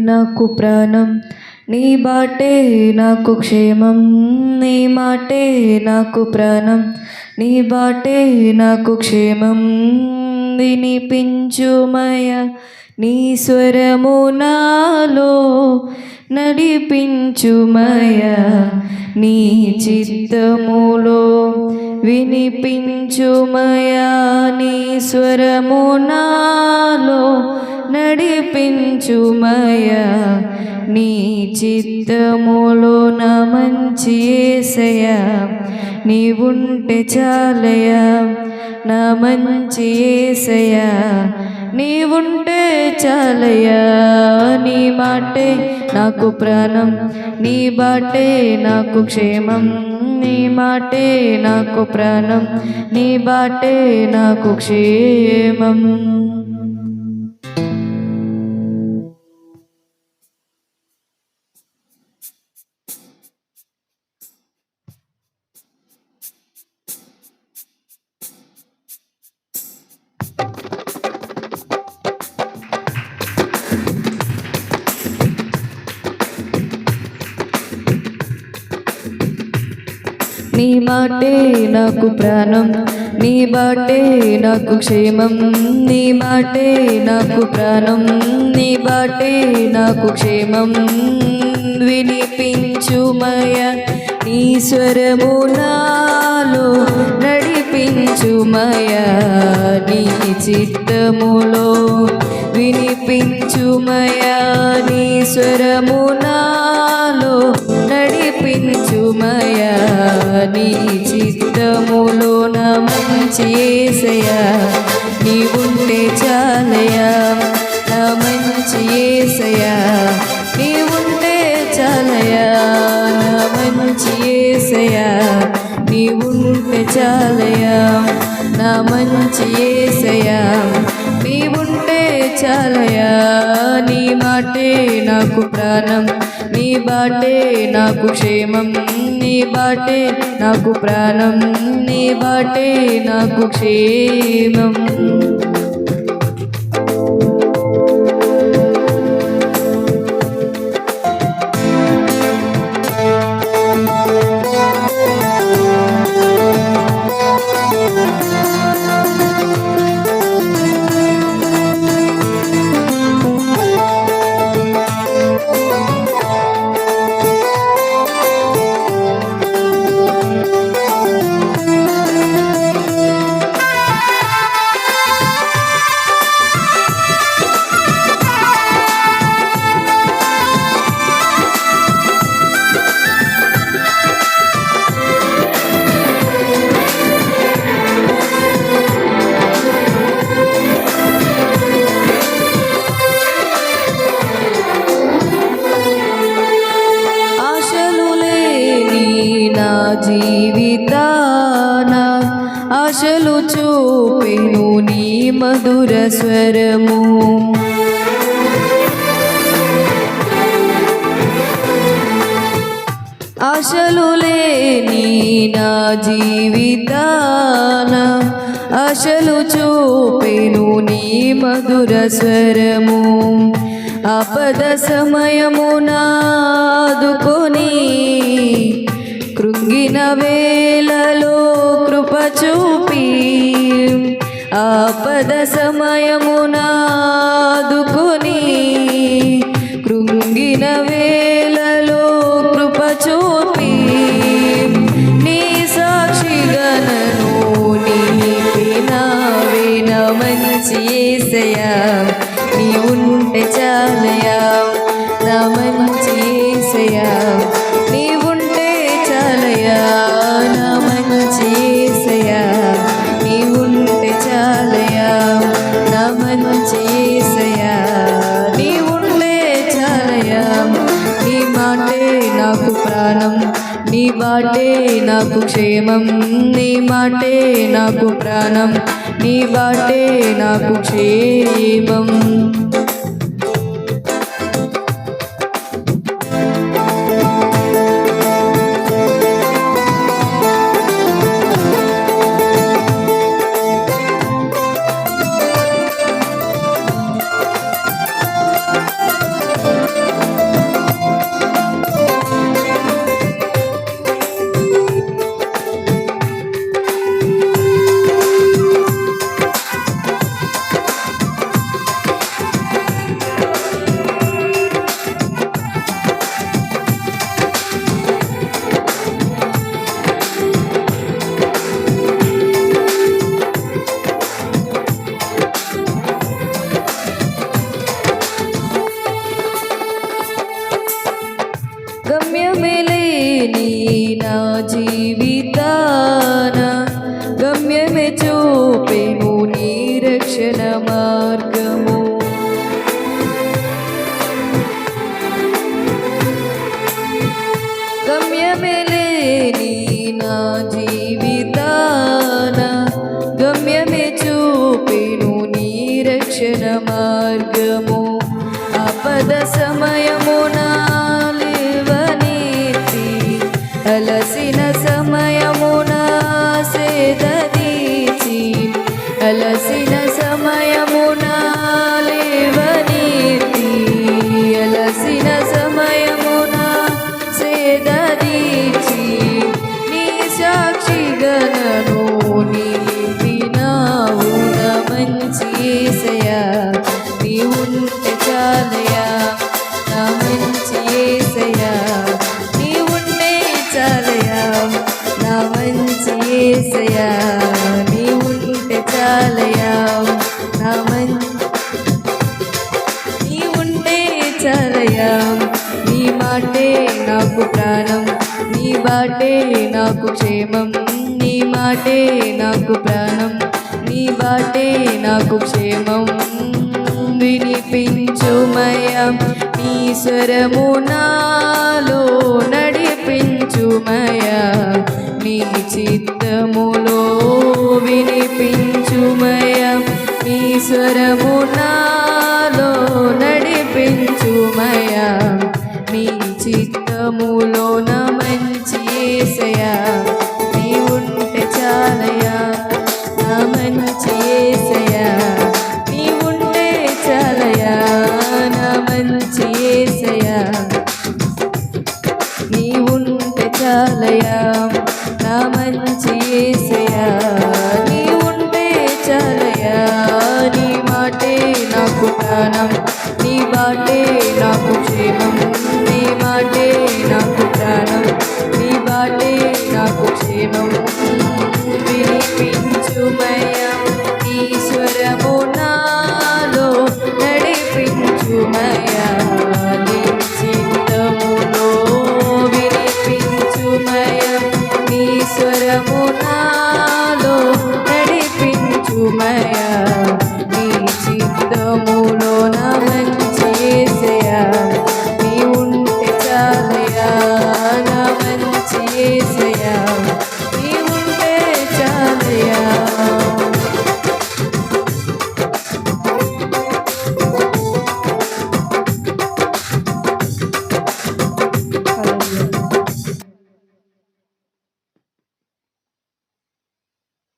నాకు ప్రాణం నీ బాటే నాకు క్షేమం నీ మాటే నాకు ప్రాణం నీ బాటే నాకు క్షేమం. వినిపించుమయ నీ స్వరము నాలో నడిపించుమయ నీ చిత్తములో వినిపించుమయ నీ స్వరము నాలో నడిపించుమయా? నీ చిత్తములో నా మంచి ఏసయా నీవుంటే చాలయా నా మంచి ఏసయా నీవుంటే చాలయా నీ మాటే నాకు ప్రాణం. నీ బాటే నాకు క్షేమం. నీ మాటే నాకు ప్రాణం. నీ బాటే నాకు క్షేమం. నీ మాటే నాకు ప్రాణం నీ బాటే నాకు క్షేమం నీ మాటే నాకు ప్రాణం నీ బాటే నాకు క్షేమం. వినిపించుమయ నీ స్వరము నాలో నడిపించుమయ నీ చిత్తములో వినిపించుమయ నీ స్వరము నా నడిపించుమయ నీ చిత్తములో మంచి ఏసయా నీవుంటే చాలయా నా మంచి ఏసయా నీవుంటే చాలయా నా మంచి ఏసయా నీవుంటే చాలయా నా మంచి ఏసయా నీవుంటే చాలయా నీ మాటే నాకు ప్రాణం నీ బాటే నాకు క్షేమం. నీ బాటే నాకు ప్రాణం నీ బాటే నాకు క్షేమం. ఆశలు చూపెను నీ మధుర స్వరము. ఆశలు లేని నా జీవితాన ఆశలు చూపెను నీ మధుర స్వరము. ఆపద సమయమునా ఆపద సమయము మాటే నాకు క్షేమం నీ మాటే నాకు ప్రాణం నీ బాటే నాకు క్షేమం. రక్షణ మార్గము. గమ్యమెలేని నా జీవితాన గమ్యమే చూపిను నీ రక్షణ మార్గము. ఆపద సమయమునా నాకు ప్రాణం నీ బాటే నాకు క్షేమం నీ మాటే నాకు ప్రాణం నీ బాటే నాకు క్షేమం. వినిపించుమయ నీ స్వరము నాలో నడిపించుమయా నీ చిత్తములో వినిపించుమయ నీ స్వరము నాలో నడిపించుమయా నీ చిత్తములో నా మంచి ఏసయా నీ ఉంటే చాలయా నా మంచి ఏసయా చాలయా. నా మంచి ఏసయా నీ ఉంటే చాలయా నీ మాటే నాకు ప్రాణం. నీ స్వరము నాలో నడిపించుమయ్యా